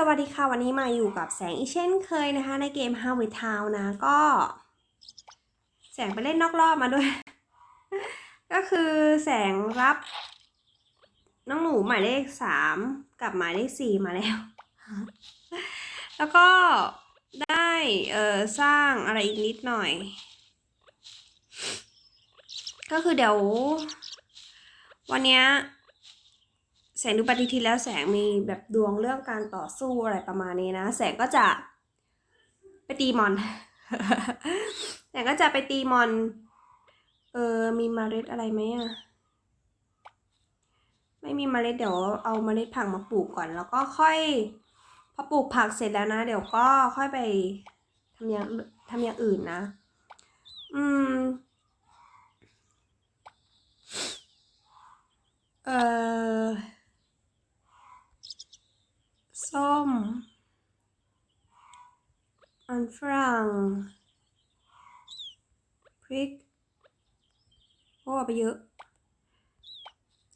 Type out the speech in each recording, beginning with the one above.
สวัสดีค่ะ วันนี้มาอยู่กับแสงอีเช่นเคยนะคะ ในเกม h o w i t Town นะก็ แสงไปเล่นนอกรอบมาด้วย ก็คือแสงรับ น้องหนูหมายเลขสามกับหมายเลขสี่มาแล้ว แล้วก็ได้เอ่อสร้างอะไรอีกนิดหน่อย ก็คือเดี๋ยว วันเนี้ย แสงดูปฏิทินแล้วแสงมีแบบดวงเรื่องการต่อสู้อะไรประมาณนี้นะ แสงก็จะไปตีมอน แสงก็จะไปตีมอน เออมีมเมล็ดอะไรไหมอะไม่มีมเมล็ดเดี๋ยวเอาเมล็ดผักมาปลูกก่อน แล้วก็ค่อยพอปลูกผักเสร็จแล้วนะ เดี๋ยวก็ค่อยไปทำอย่างทำอย่างอื่นนะ อืม เออ ส้ม อันฝรั่ง พริกโอ้เอาไปเยอะ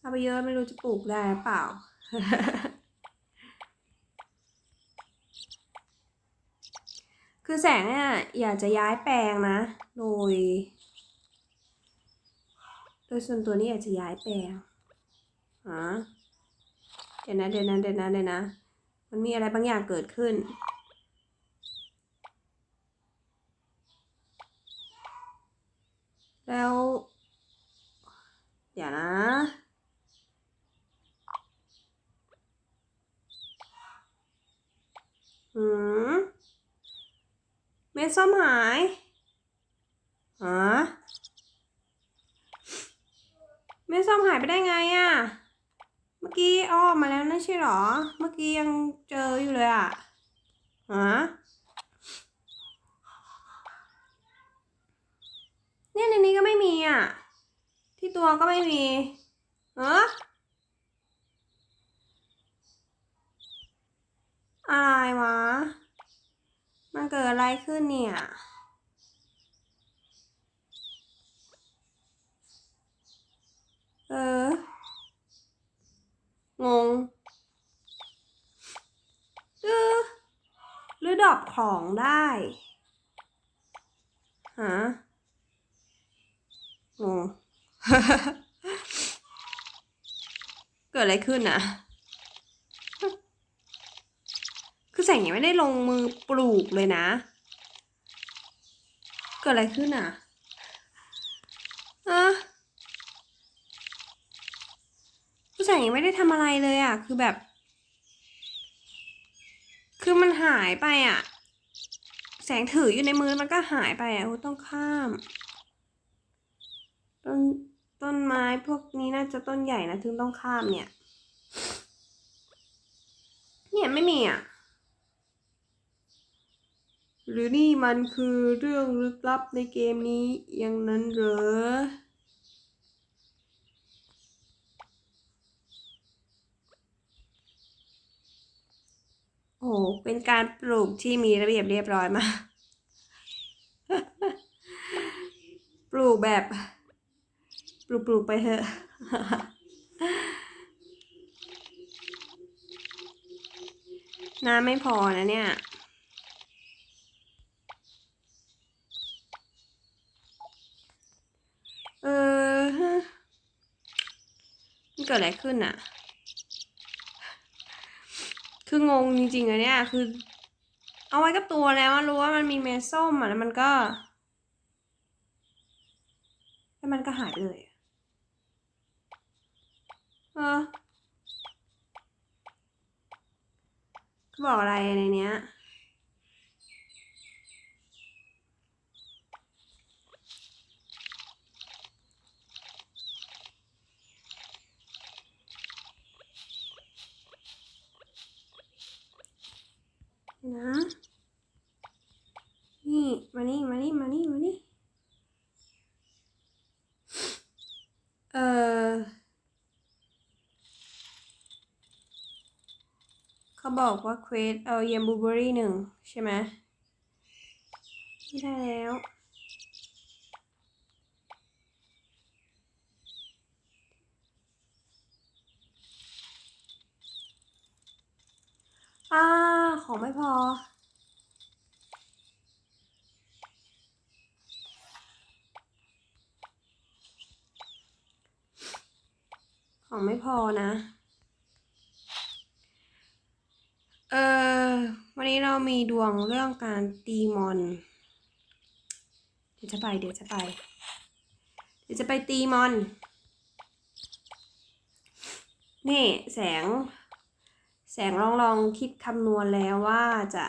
เอาไปเยอะไม่รู้จะปลูกได้เปล่า คือแสงเนี่ยอยากจะย้ายแปลงนะ โดย โดยส่วนตัวนี้อยากจะย้ายแปลงฮะเดี๋ยวนะเดี๋ยวนะเดี๋ยวนะเดี๋ยวนะ มันมีอะไรบางอย่างเกิดขึ้น แล้ว เดี๋ยวนะ หืมเม็ดส้มหายฮะเม็ดส้มหายไปได้ไงอะ่ะ เมื่อกี้อ้อมมาแล้วนะใช่หรอ เมื่อกี้ยังเจออยู่เลยอะ่ะฮะเนี่ยในนี้ก็ไม่มีอะ ที่ตัวก็ไม่มี เอออะไรวะ มันเกิดอะไรขึ้นเนี่ย เออ งงหรือหรือดอปของได้ฮะงง เกิดอะไรขึ้นอะคือแสงยังไม่ได้ลงมือปลูกเลยนะ เกิดอะไรขึ้นอะอะคือแสงยังไม่ได้ทำอะไรเลยอะคือแบบ คือมันหายไปอะแสงถืออยู่ในมือมันก็หายไปอะต้องข้ามต้น ต้นไม้พวกนี้น่าจะต้นใหญ่นะถึงต้องข้ามเนี่ย เนี่ยไม่มีอะ หรือนี่มันคือเรื่องลึกลับในเกมนี้อย่างนั้นเหรอโอ้เป็นการปลูกที่มีระเบียบเรียบร้อยมาก ปลูกแบบ ปลูกปลูกไปเถอะน้ำไม่พอนะเนี่ย เออมันเกิดอะไรขึ้นอะคืองงจริงๆอะเนี่ย คือ เอาไว้กับตัวแล้วรู้ว่ามันมีเมส้มอะแล้วมันก็ แล้วมันก็หายเลย เออบอกอะไรในเนี้ย นะ นี่ มานี่ มานี่ มานี่ มานี่ เออเขา บอกว่าเควสเอาเยมบูเบอรี่หนึ่งใช่ไหมไม่ได้แล้ว อ่า ของไม่พอของไม่พอนะ เออ วั นี้เรามีดวงเรื่องการตีมอน เดี๋ยวจะไป เดี๋ยวจะไป เดี๋ยวจะไปตีมอน นี่แสง แสงลองลองคิดคำนวณแล้วว่าจะ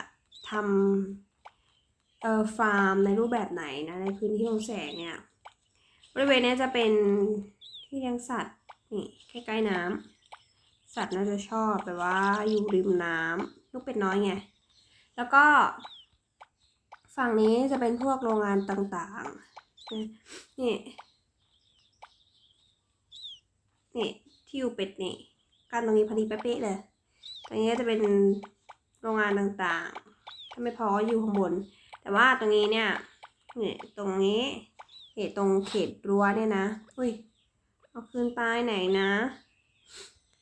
ทำเอ่อฟาร์มในรูปแบบไหนนะ ในพื้นที่ของแสงเนี่ย บริเวณนี้จะเป็นที่เลี้ยงสัตว์ นี่ใกล้ๆน้ำสัตว์น่าจะชอบแบบว่าอยู่ริมน้ำลูกเป็ดน้อยไง แล้วก็ ฝั่งนี้จะเป็นพวกโรงงานต่างๆ นี่ นี่ที่อยู่เป็ดนี่กันตรงนี้พอดีเป๊ะเลย ตรงนี้จะเป็นโรงงานต่างๆ ถ้าไม่พอก็อยู่ข้างบน แต่ว่าตรงนี้เนี่ย นี่ตรงนี้เขตตรงเขตรั้วเนี่ยนะ อุ้ย เอาคืนป้ายไหนนะ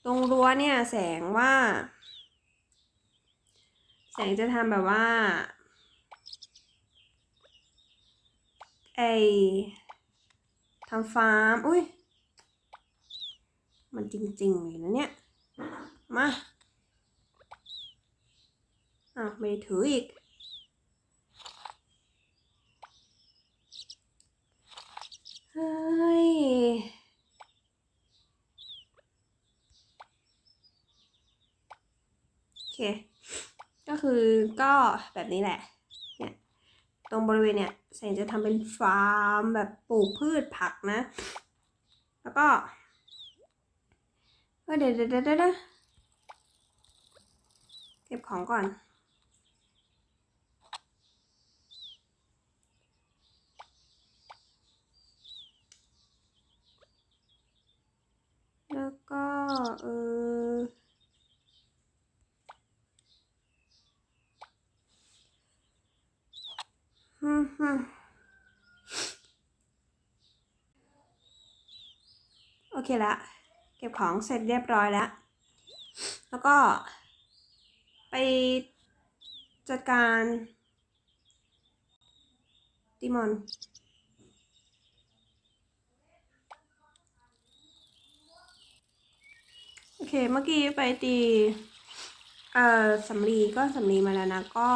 ตรงรั้วเนี่ยแสงว่า แสงจะทำแบบว่าไอทำฟาร์ม อุ้ย มันจริงๆเลยนะเนี่ย มาอะไม่ถืออีก เฮ้ย โอเค ก็ คือก็แบบนี้แหละ เนี่ยตรงบริเวณเนี่ยแสงจะทำเป็นฟาร์มแบบปลูกพืชผักนะ แล้วก็เออเดี๋ยวเดี๋ยวเดี๋ยวเดี๋ยวเก็บของก่อนแล้วก็เออฮึมฮึม โอเคละ เก็บของเสร็จเรียบร้อยแล้ว แล้วก็ ไปจัดการติมอน โอเค เมื่อกี้ไปตี เอ่อสำลีก็สำลีมาแล้วนะ ก็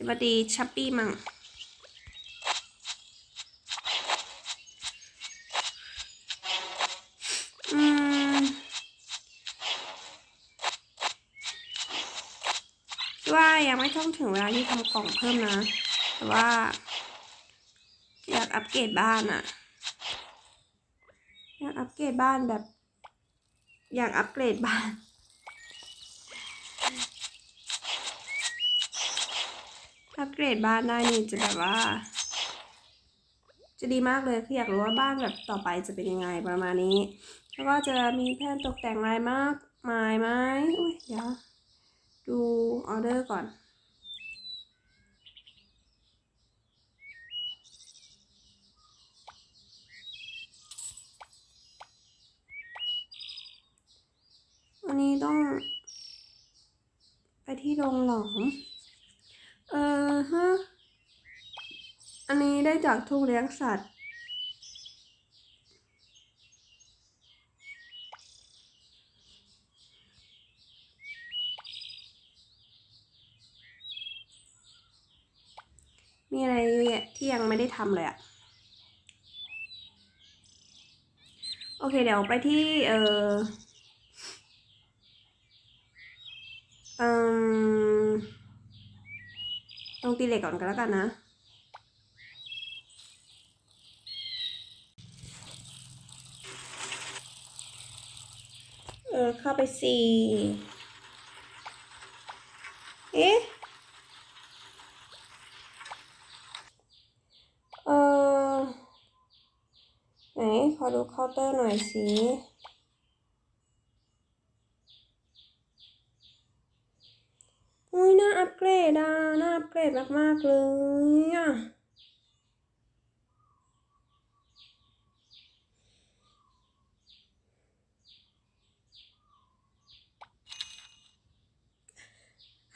จะมาตีชัปปี้มั่งอืมว่ายังไม่ต้องถึงเวลาที่ทำกล่องเพิ่มนะ แต่ว่า อยากอัปเกรดบ้านอะอยากอัปเกรดบ้านแบบ อยากอัปเกรดบ้าน เกรดบ้านได้นี่จะแบบว่า จะดีมากเลยคืออยากรู้ว่าบ้านแบบต่อไปจะเป็นยังไงประมาณนี้ แล้วก็จะมีแผนตกแต่งอะไมากมายไหมอุ้ยเดี๋ยวดูออเดอร์ก่อนวันนี้ต้องไปที่โรงหลอม ฮะ อันนี้ได้จากทุ่งเลี้ยงสัตว์ มีอะไรเยอะแยะที่ยังไม่ได้ทำเลยอะโอเค เดี๋ยวไปที่ เออเอืม งตีเหล็กก่อนก็แล้วกันนะ เออ เข้าไปสี่เอ๊ะเออไหนขอดูเคาน์เตอร์หน่อยสิ อุ้ยน่าอัปเกรดอะ น่ากมาก ๆ เลยอะ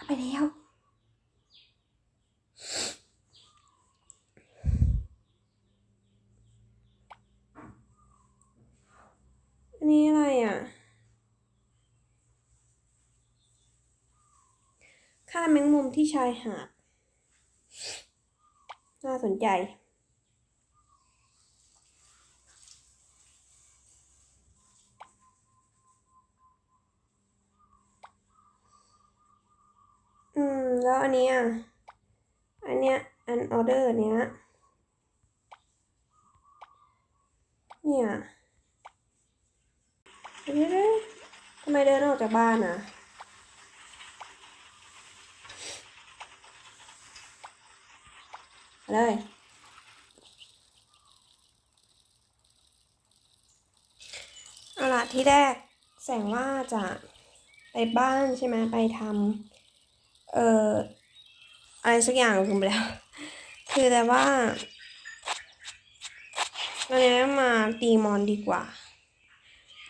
ไปแล้วนนี้อะไรอะค่าแมงมุมที่ชายหาด น่าสนใจ อืม แล้วอันเนี้อะ อันเนี้ย อันออเดอร์เนี้ย เนี่ยเดี๋ยวทำไมเดินออกจากบ้านอะ เลย เอาละที่แรกแสงว่าจะไปบ้านใช่ไหมไปทำเอ่ออะไรสักอย่างลืมไปแล้ว คือแต่ว่าวันนี้มาตีมอนดีกว่า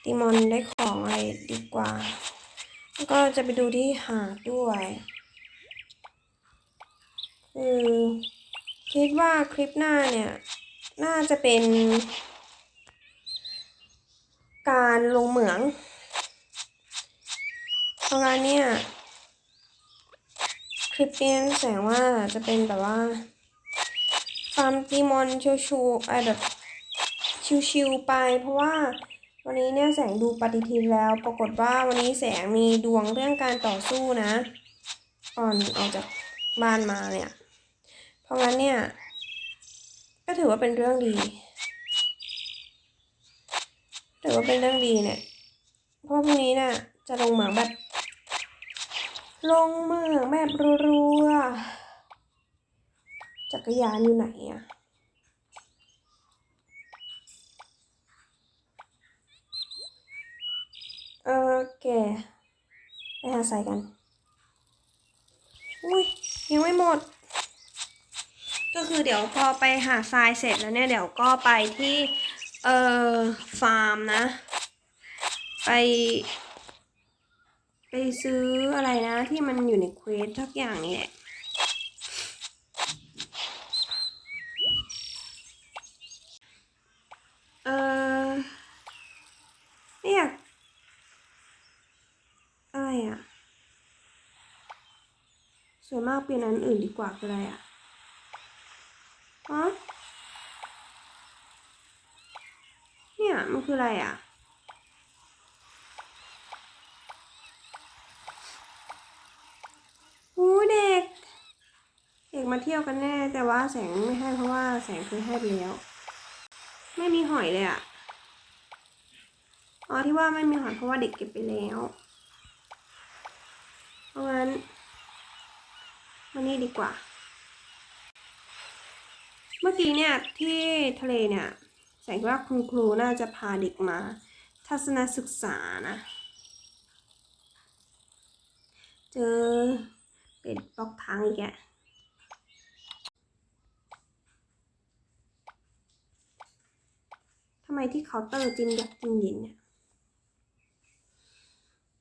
ตีมอนได้ของอะไรดีกว่า แล้วก็จะไปดูที่หาดด้วย คือ คิดว่าคลิปหน้าเนี่ย น่าจะเป็น การลงเหมืองเพราะงั้นเนี่ย คลิปนี้แสงว่าจะเป็นแบบว่าฟาร์มตีมอนชิวๆอะไรแบบชิวๆไปเพราะว่าวันนี้เนี่ยแสงดูปฏิทินแล้ว ปรากฏว่าวันนี้แสงมีดวงเรื่องการต่อสู้นะก่อนออกจากบ้านมาเนี่ย ราะงั้นเนี่ย ก็ถือว่าเป็นเรื่องดี ถือว่าเป็นเรื่องดีเนี่ย เพราะพรุ่งนี้น่ะ จะลงเหมืองแบบ ลงเหมืองแบบรัวๆจักรยานอยู่ไหนอะโอเคไปหาใส่กัน อุ้ยยังไม่หมด ก็คือเดี๋ยวพอไปหาทรายเสร็จแล้วเนี่ยเดี๋ยวก็ไปที่เอ่อฟาร์มนะ ไป ไปซื้ออะไรนะที่มันอยู่ในเควสทุกอย่างนี่แหละเออไม่ยอะไรอะสวยมากเปลี่ยนอันอื่นดีกว่าคืออะไรอะ ฮะเนี่ยมันคืออะไรอะหูเด็ก เด็กมาเที่ยวกันแน่ แต่ว่าแสงไม่ให้เพราะว่าแสงเคยให้ไปแล้ว ไม่มีหอยเลยอะ อ๋อที่ว่าไม่มีหอยเพราะว่าเด็กเก็บไปแล้ว เพราะงั้นมานี่ดีกว่า เมื่อกี้เนี่ยที่ทะเลเนี่ยแสงว่าคุณครูน่าจะพาเด็กมา ทัศนศึกษานะเจอเป็ดบอกทางอีกแกทำไมที่เคาน์เตอร์จินยักจินหยินเนี่ย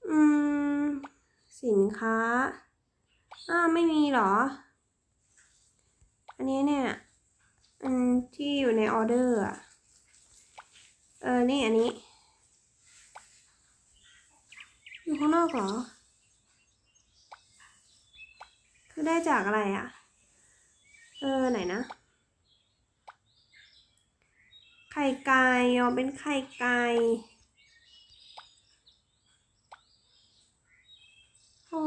อืม สินค้า อ้าไม่มีหรอ อันนี้เนี่ย อันที่อยู่ในออเดอร์อะเออ นี่อันนี้ อยู่ข้างนอกเหรอ คือได้จากอะไรอะเออ ไหนนะ ไข่ไก่อ๋อเป็นไข่ไก่โอ้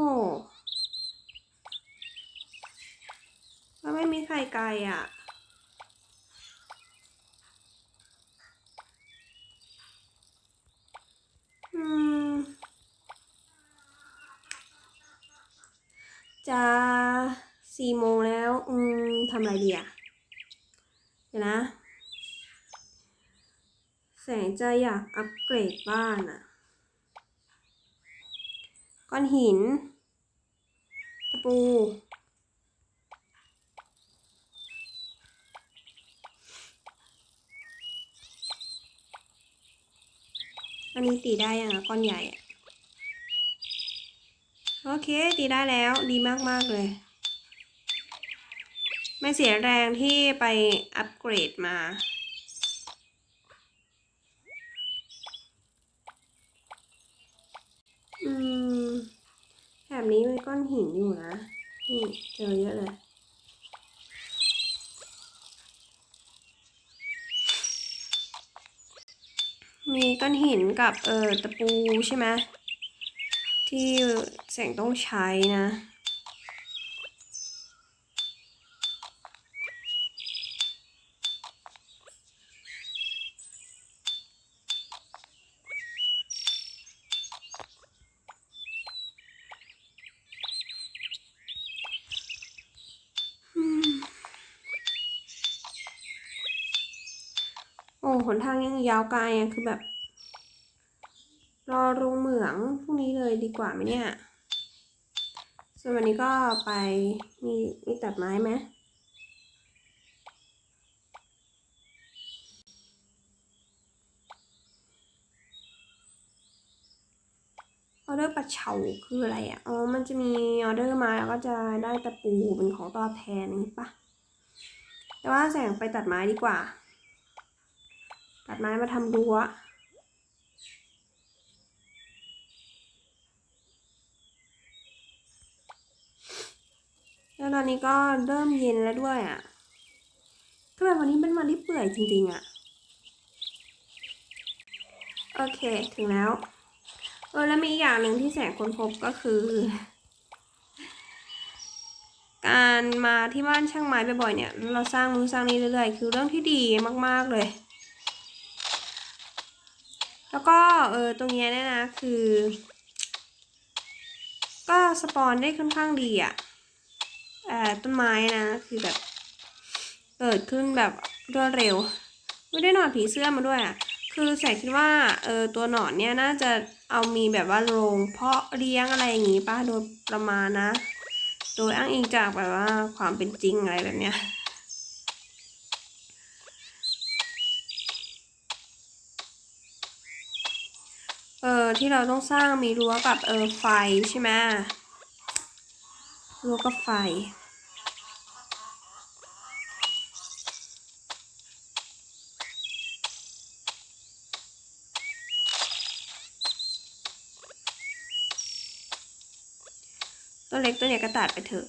แล้วไม่มีไข่ไก่อะ อืม จะสี่โมงแล้ว อืมทำอะไรดีอะ เดี๋ยวนะ แสงจะอยากอัปเกรดบ้านอะก้อนหิน ตะปู อันนี้ตีได้ยังอะก้อนใหญ่ โอเค ตีได้แล้วดีมากๆเลย ไม่เสียแรงที่ไปอัปเกรดมา อืมแถบนี้มีก้อนหินอยู่นะ นี่เจอเยอะเลย มีก้อนหินกับเออตะปูใช่ไหมที่แสงต้องใช้นะ ทางยังยาวไกลอะคือแบบ รอลงเหมืองพรุ่งนี้เลยดีกว่าไหมเนี่ย ส่วนวันนี้ก็ไปมีมีตัดไม้ไหมออเดอร์ปลาเฉาคืออะไรอะ อ๋อ มันจะมีออเดอร์มาแล้วก็จะได้ตะปูเป็นของตอบแทนนี่ปะแต่ว่าแสงไปตัดไม้ดีกว่า ตัดไม้มาทำรั้วแล้วตอนนี้ก็เริ่มเย็นแล้วด้วยอะก็แบบวันนี้เป็นวันที่เปื่อยจริงๆอะ โอเคถึงแล้ว เออแล้วมีอีกอย่างหนึ่งที่แสงค้นพบก็คือ การมาที่บ้านช่างไม้บ่อยๆเนี่ย เราสร้างนู้นสร้างนี้เรื่อยๆ คือเรื่องที่ดีมากๆเลย แล้วก็เออตรงนี้เนี่ยนะคือ ก็สปอนได้ค่อนข้างดีอะเอ่อต้นไม้นะคือแบบเกิดขึ้นแบบรวดเร็วไม่ได้หนอนผีเสื้อมาด้วยอะคือแสกคิดว่าเออตัวหนอนเนี่ยน่าจะเอามีแบบว่าโรงเพาะเลี้ยงอะไรอย่างงี้ป้าโดยประมาณนะ โดยอ้างอิงจากแบบว่าความเป็นจริงอะไรแบบเนี้ย เออที่เราต้องสร้างมีรั้วกับเออไฟใช่ไหมรั้วกับไฟ ตัวเล็กตัวเนี้ยก็ตัดไปเถอะ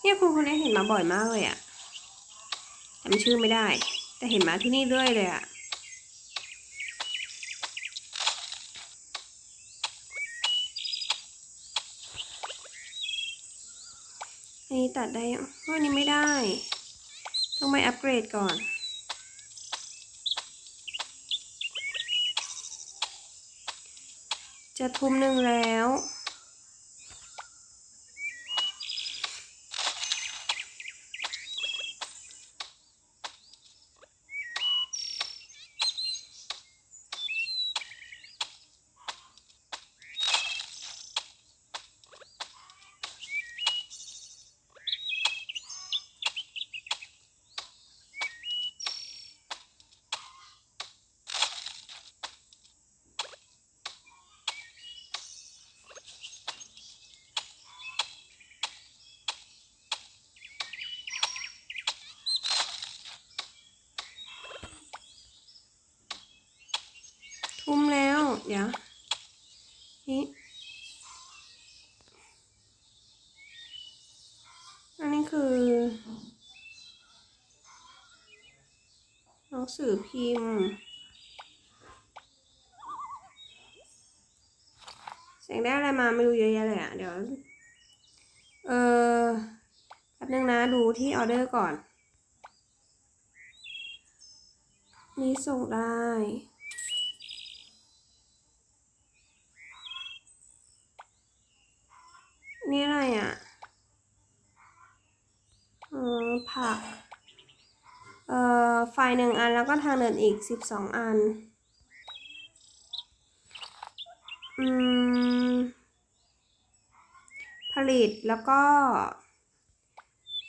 เนี่ยคุณคนนี้เห็นมาบ่อยมากเลยอะจำชื่อไม่ได้ แต่เห็นมาที่นี่เรื่อยเลยอะอันนี้ ตัดได้ยังเฮ้ยอันนี้ไม่ได้ ต้องไปอัปเกรดก่อน จะทุ่มหนึ่งแล้ว ทุ่มแล้ว เดี๋ยว นี่ อันนี้คือหนังสือพิมพ์เสียงได้อะไรมาไม่รู้เยอะแยะเลยอะ เดี๋ยว เออแป๊บนึงนะดูที่ออเดอร์ก่อน นี่ส่งได้ นี่อะไรอะเออผัก เอ่อไฟหนึ่งอันแล้วก็ทางเดินอีกสิบสองอัน อืม ผลิตแล้วก็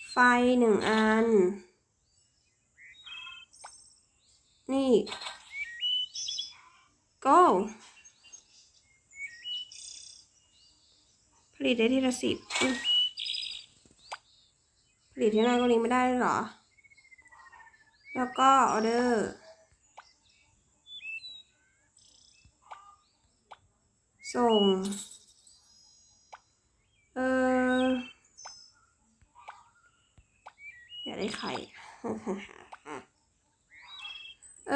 ไฟหนึ่งอัน นี่ go ผลิตได้ทีละสิบผลิตที่น้ากล้องนี้ไม่ได้เลยหรอ แล้วก็ออเดอร์ส่ง เอออยากได้ไข่ เอ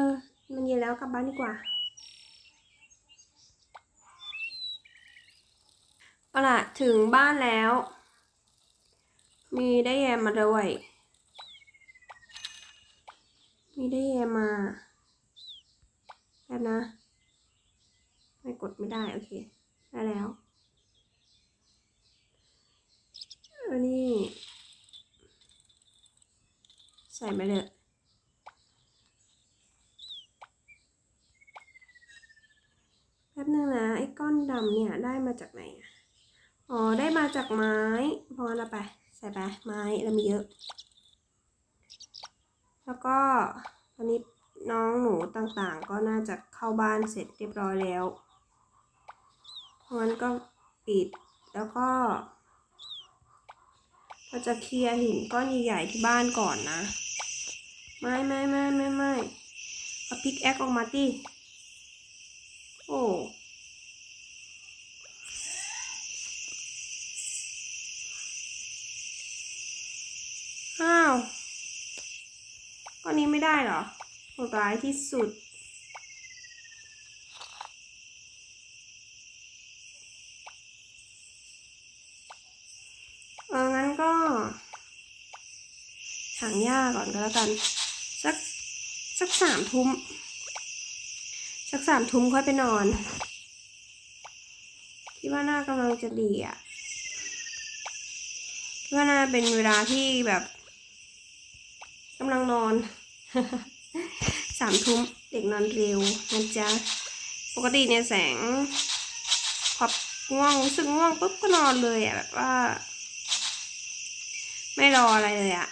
อ มันเย็นแล้วกลับบ้านดีกว่า เอาล่ะ ถึงบ้านแล้ว มีได้แยมมาด้วย มีได้แยมมาแบบนะ ไม่กดไม่ได้โอเค ได้แล้วอันนี้ ใส่ไปเลยแป๊บนึงนะ ไอ้ก้อนดำเนี่ยได้มาจากไหนอะ อ๋อ ได้มาจากไม้ พอละไป ใส่ไป ไม้เรามีเยอะ แล้วก็ตอนนี้น้องหนูต่างๆ ก็น่าจะเข้าบ้านเสร็จเรียบร้อยแล้วเพราะงั้นก็ปิด แล้วก็เราจะเคลียร์หินก้อนใหญ่ๆที่บ้านก่อนนะ ไม่ไม่ไม่ไม่ไม่เอาพิกแอคออกมาดิโอ้ อ้าวก้อนนี้ไม่ได้เหรอโหดร้ายที่สุด เอองั้นก็ถางหญ้าก่อนก็แล้วกัน สักสักสามทุ่ม สักสามทุ่มค่อยไปนอนคิดว่าน่ากำลังจะดีอะคิดว่าน่าเป็นเวลาที่แบบำลังนอนสามทุ่มเด็กนอนเร็วนะจ๊ะ ปกติเนี่ยแสงพอง่วงรู้สึกง่วงปุ๊บก็นอนเลยอะแบบว่า ไม่รออะไรเลยอะ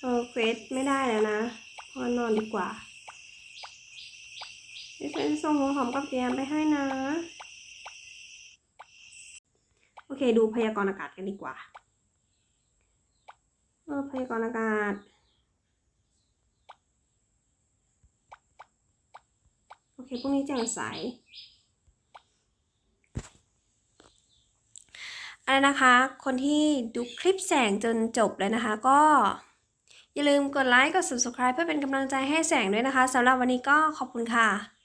เออเควสไม่ได้แล้วนะ พอนอนดีกว่าเดี๋ยวฉันส่งหัวหอมกับแยมไปให้นะ โอเค ดูพยากรณ์อากาศกันดีกว่าเออพยากรณ์อากาศโอเคพรุ่งนี้แจ่มใสอะไรนะคะ คนที่ดูคลิปแสงจนจบเลยนะคะก็ อย่าลืมกดไลค์กด subscribe เพื่อเป็นกำลังใจให้แสงด้วยนะคะสำหรับวันนี้ก็ขอบคุณค่ะ